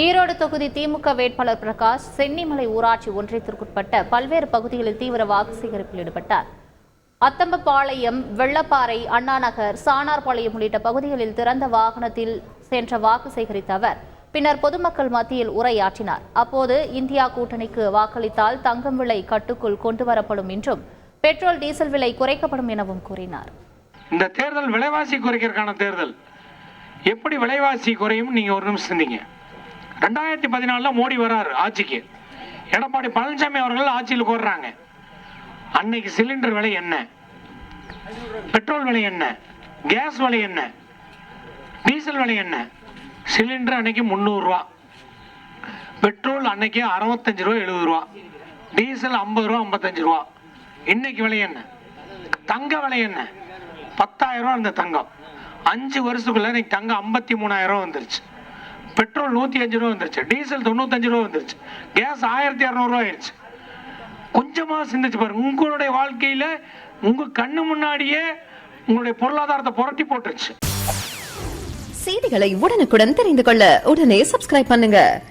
ஈரோடு தொகுதி திமுக வேட்பாளர் பிரகாஷ் சென்னிமலை ஊராட்சி ஒன்றியத்திற்குட்பட்ட பல்வேறு பகுதிகளில் தீவிர வாக்கு சேகரிப்பில் ஈடுபட்டார். அத்தம்பபாளையம் வெள்ளப்பாறை அண்ணாநகர் சானார்பாளையம் உள்ளிட்ட பகுதிகளில் திறந்த வாகனத்தில் சென்ற வாக்கு சேகரித்த அவர் பின்னர் பொதுமக்கள் மத்தியில் உரையாற்றினார். அப்போது இந்தியா கூட்டணிக்கு வாக்களித்தால் தங்கம் விலை கட்டுக்குள் கொண்டு வரப்படும் என்றும் பெட்ரோல் டீசல் விலை குறைக்கப்படும் எனவும் கூறினார். இந்த தேர்தல் விலைவாசி குறைக்கிறதுக்கான தேர்தல். எப்படி விலைவாசி குறையும் நீங்க ஒரு நிமிஷம் சிந்திங்க. ரெண்டாயிரத்தி பதினாலுல மோடி வராரு ஆட்சிக்கு. எடப்பாடி பழனிசாமி அவர்கள் ஆட்சியில் கோர்றாங்க. அன்னைக்கு சிலிண்டர் விலை என்ன? பெட்ரோல் விலை என்ன? கேஸ் விலை என்ன? டீசல் விலை என்ன? சிலிண்டர் அன்னைக்கு முந்நூறுரூவா பெட்ரோல் அன்னைக்கு அறுபத்தஞ்சு ரூபா எழுபது ரூபா. டீசல் ஐம்பது ரூபா ஐம்பத்தஞ்சு ரூபா. இன்னைக்கு விலை என்ன? தங்க விலை என்ன? பத்தாயிரம் ரூபா இருந்த தங்கம். அஞ்சு வருஷத்துக்குள்ள இன்னைக்கு தங்கம் ஐம்பத்தி மூணாயிரம் வந்துருச்சு. பெட்ரோல் நூற்றி அஞ்சு ரூபா வந்துருச்சு. டீசல் தொண்ணூத்தஞ்சு ரூபா வந்துருச்சு. கேஸ் ஆயிரத்தி இரநூறுவா ஆயிடுச்சு. கொஞ்சமா சிந்திச்சு பாருங்க. உங்களுடைய வாழ்க்கையில உங்க கண்ணு முன்னாடியே உங்களுடைய பொருளாதாரத்தை புரட்டி போட்டுருச்சு. செய்திகளை உடனுக்குடன் தெரிந்து கொள்ள உடனே சப்ஸ்கிரைப் பண்ணுங்க.